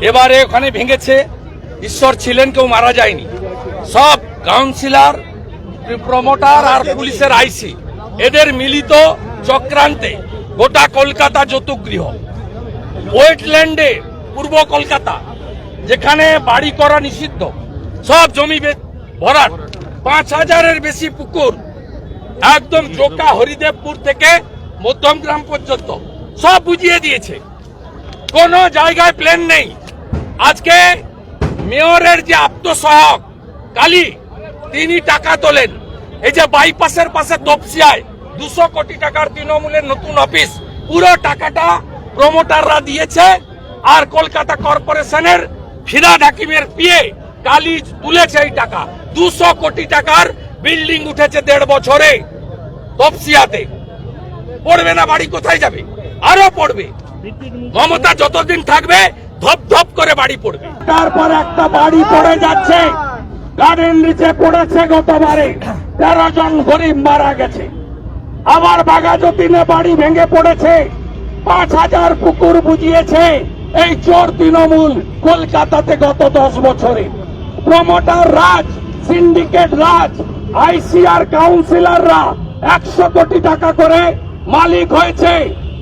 এবারে ওখানে ভেঙেছে। ঈশ্বর ছিলেন, কেউ মারা যায়নি। সব কাউন্সিলর প্রমোটার আর পুলিশের আইসি এদের মিলিত চক্রান্তে গোটা কলকাতা যৌতুগৃহ। ওয়েটল্যান্ডে, পূর্ব কলকাতা, যেখানে বাড়ি করা নিষিদ্ধ। সব জমি ভরাট। পাঁচ হাজারের বেশি পুকুর একদম জোকা হরিদেবপুর থেকে মধ্যমগ্রাম পর্যন্ত। সব বুঝিয়ে দিয়েছে। কোন জায়গায় প্লেন নেই। আজকে মেয়রের যে আত্মসহায়ক কালী তিনি টাকা তোলেন। এই যে বাইপাসের পাশে তপসিয়ায় দুশো কোটি টাকার তৃণমূলের নতুন অফিস পুরো টাকাটা প্রমোটাররা দিয়েছে আর কলকাতা কর্পোরেশনের ফিরা ডাকিমের পিয়ে কালি তুলেছে এই টাকা। দুশো কোটি টাকার বিল্ডিং উঠেছে দেড় বছরে তপসিয়াতে। পড়বে না বাড়ি কোথায় যাবে? আরও পড়বে। মমতা যতদিন থাকবে ধপ ধপ করে বাড়ি পড়বে। তারপর একটা বাড়ি পড়ে যাচ্ছে। গার্ডেন নিচে পড়েছে গতবারে। তেরো জন গরিব মারা গেছে। আবার বাগাজতিনে বাড়ি ভেঙে পড়েছে। পাঁচ হাজার পুকুর বুঝিয়েছে। এই চোর তৃণমূল কলকাতাতে গত দশ বছরে। Promoter raj, syndicate raj, ICR কাউন্সিলররা একশো কোটি টাকা করে মালিক হয়েছে।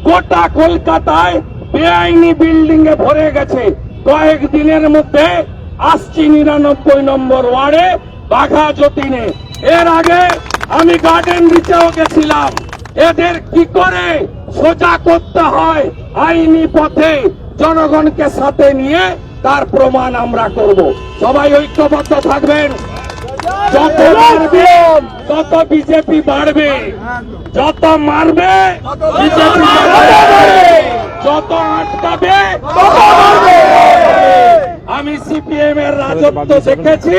গোটা কলকাতায় বেআইনি বিল্ডিং এ ভরে গেছে। কয়েক দিনের মধ্যে আসছি নিরানব্বই নম্বর ওয়ার্ডে, বাঘা যতীনে। এর আগে আমি গার্ডেন রিচেও গেছিলাম এদের কি করে সোজা করতে হয় আইনি পথে? জনগণকে সাথে নিয়ে তার প্রমাণ আমরা করব। সবাই ঐক্যবদ্ধ থাকবেন। যত তত বিজেপি বাড়বে। যত মারবে বিজেপি যত আটকাবে আমি সিপিএম এর রাজত্ব দেখেছি।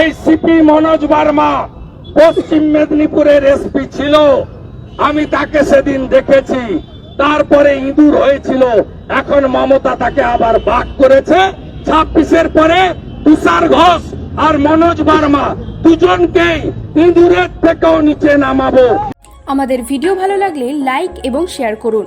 এই সিপি মনোজ বার্মা পশ্চিম মেদিনীপুরের এসপি ছিল। আমি তাকে সেদিন দেখেছি। তারপরে ইঁদুর হয়েছিল। এখন মমতা তাকে আবার বাক করেছে। ছাব্বিশের পরে তুষার ঘোষ আর মনোজ বার্মা দুজনকেই ইঁদুরের থেকেও নিচে নামাবো। আমাদের ভিডিও ভালো লাগলে লাইক এবং শেয়ার করুন।